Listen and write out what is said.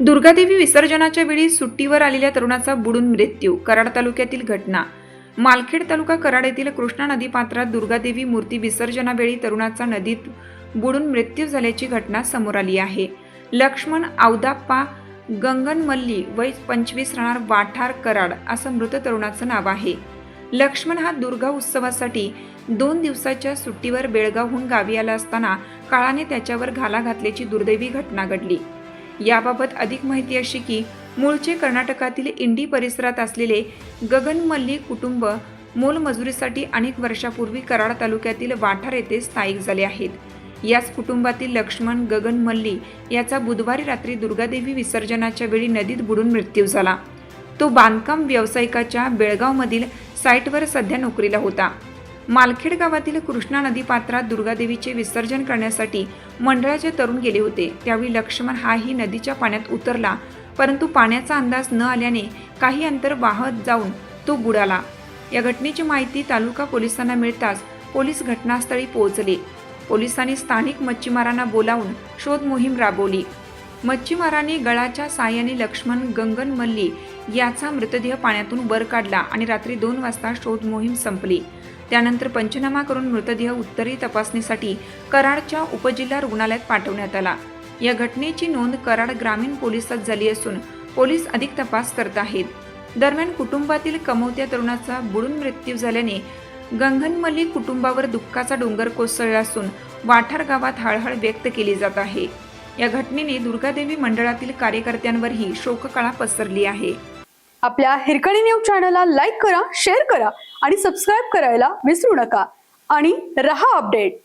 दुर्गादेवी विसर्जनाच्या वेळी सुट्टीवर आलेल्या तरुणाचा बुडून मृत्यू कराड तालुक्यातील घटना. मालखेड तालुका कराड येथील कृष्णा नदी पात्रात दुर्गादेवी मूर्ती विसर्जनावेळी तरुणाचा नदीत बुडून मृत्यू झाल्याची घटना समोर आली आहे. लक्ष्मण आवदाप्पा गंगनमल्ली वय पंचवीस राहणार वाठार कराड असं मृत तरुणाचं नाव आहे. लक्ष्मण हा दुर्गा उत्सवासाठी दोन दिवसाच्या सुट्टीवर बेळगावहून गावी आला असताना काळाने त्याच्यावर घाला घातल्याची दुर्दैवी घटना घडली. याबाबत अधिक माहिती अशी की मूळचे कर्नाटकातील इंडी परिसरात असलेले गगन मल्ली कुटुंब मोलमजुरीसाठी अनेक वर्षापूर्वी कराड तालुक्यातील वाठार येथे स्थायिक झाले आहेत. याच कुटुंबातील लक्ष्मण गगन मल्ली याचा बुधवारी रात्री दुर्गादेवी विसर्जनाच्या वेळी नदीत बुडून मृत्यू झाला. तो बांधकाम व्यावसायिकाच्या बेळगावमधील साईटवर सध्या नोकरीला होता. मालखेड गावातील कृष्णा नदी पात्रात दुर्गादेवीचे विसर्जन करण्यासाठी मंडळाचे तरुण गेले होते. त्यावेळी लक्ष्मण हाही नदीच्या पाण्यात उतरला परंतु पाण्याचा अंदाज न आल्याने काही अंतर वाहत जाऊन तो बुडाला. या घटनेची माहिती तालुका पोलिसांना मिळताच पोलीस घटनास्थळी पोहोचले. पोलिसांनी स्थानिक मच्छीमारांना बोलावून शोध मोहीम राबवली. मच्छीमारांनी गळाच्या साह्याने लक्ष्मण गंगन मल्ली याचा मृतदेह पाण्यातून वर काढला आणि रात्री दोन वाजता शोध मोहीम संपली. त्यानंतर पंचनामा करून मृतदेह उत्तरी तपासणीसाठी कराडच्या उपजिल्हा रुग्णालयात पाठवण्यात आला. या घटनेची नोंद कराड ग्रामीण पोलिसात झाली असून पोलीस अधिक तपास करत आहेत. दरम्यान कुटुंबातील कमवत्या तरुणाचा बुडून मृत्यू झाल्याने गंगनमल्ली कुटुंबावर दुःखाचा डोंगर कोसळला असून वाठार गावात हळहळ व्यक्त केली जात आहे. या घटनेने दुर्गादेवी मंडळातील कार्यकर्त्यांवरही शोककळा पसरली आहे. आपल्या हिरकणी न्यूज चॅनलला लाईक करा शेअर करा आणि सबस्क्राईब करायला विसरू नका. आणि रहा अपडेट.